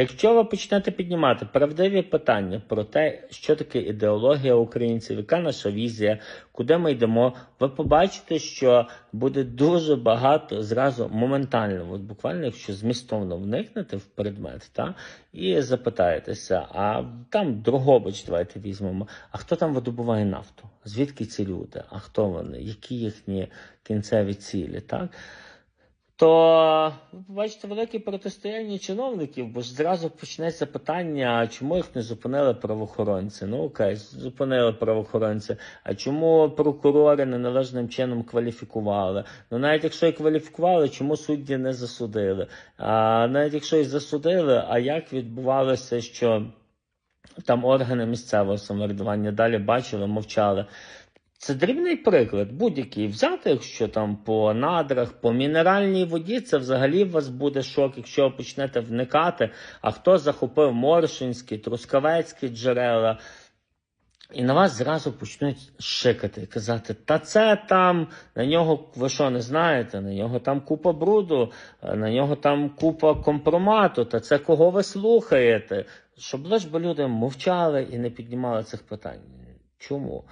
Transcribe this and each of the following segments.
Якщо ви почнете піднімати правдиві питання про те, що таке ідеологія українців, яка наша візія, куди ми йдемо, ви побачите, що буде дуже багато зразу моментально, от буквально, якщо змістовно вникнете в предмет, та, і запитаєтеся, а там Дрогобич, давайте візьмемо, а хто там видобуває нафту? Звідки ці люди? А хто вони? Які їхні кінцеві цілі? Так? То ви побачите велике протистояння чиновників, бо зразу почнеться питання, чому їх не зупинили правоохоронці? Ну окей, зупинили правоохоронці. А чому прокурори неналежним чином кваліфікували? Ну навіть якщо і кваліфікували, чому судді не засудили? А навіть якщо і засудили, а як відбувалося, що там органи місцевого самоврядування далі бачили, мовчали? Це дрібний приклад, будь-який взяти, якщо там по надрах, по мінеральній воді, це взагалі у вас буде шок, якщо ви почнете вникати, а хто захопив Моршинські, Трускавецькі джерела. І на вас зразу почнуть шикати і казати, та це там, на нього ви що не знаєте, на нього там купа бруду, на нього там купа компромату, та це кого ви слухаєте? Щоб лиш би люди мовчали і не піднімали цих питань. Чому?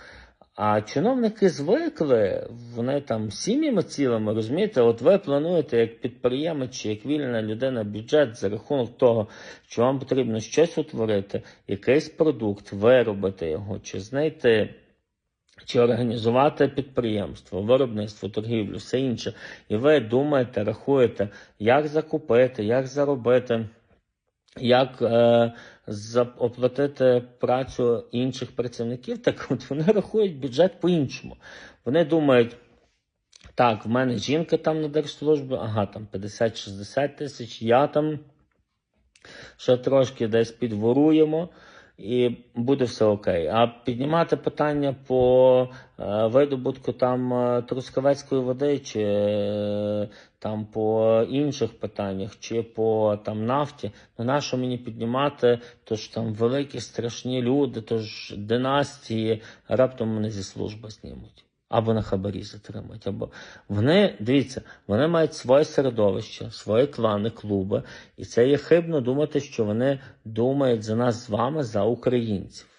А чиновники звикли, вони там сім'ями цілими, розумієте, от ви плануєте як підприємець чи як вільна людина бюджет за рахунок того, що вам потрібно щось утворити, якийсь продукт, виробити його, чи знайти. Чи організувати підприємство, виробництво, торгівлю, все інше. І ви думаєте, рахуєте, як закупити, як заробити, як е, оплатити працю інших працівників, так от вони рахують бюджет по-іншому. Вони думають, так, в мене жінка там на держслужбі, ага, там 50-60 тисяч, я там ще трошки десь підворуємо. І буде все окей. А піднімати питання по е, видобутку там е, трускавецької води, чи е, там по інших питаннях, чи по там нафті, ну на що мені піднімати, то ж там великі страшні люди, то ж династії раптом мене зі служби знімуть. Або на хабарі затримають, або вони дивіться, вони мають своє середовище, свої клани, клуби, і це є хибно думати, що вони думають за нас з вами, за українців.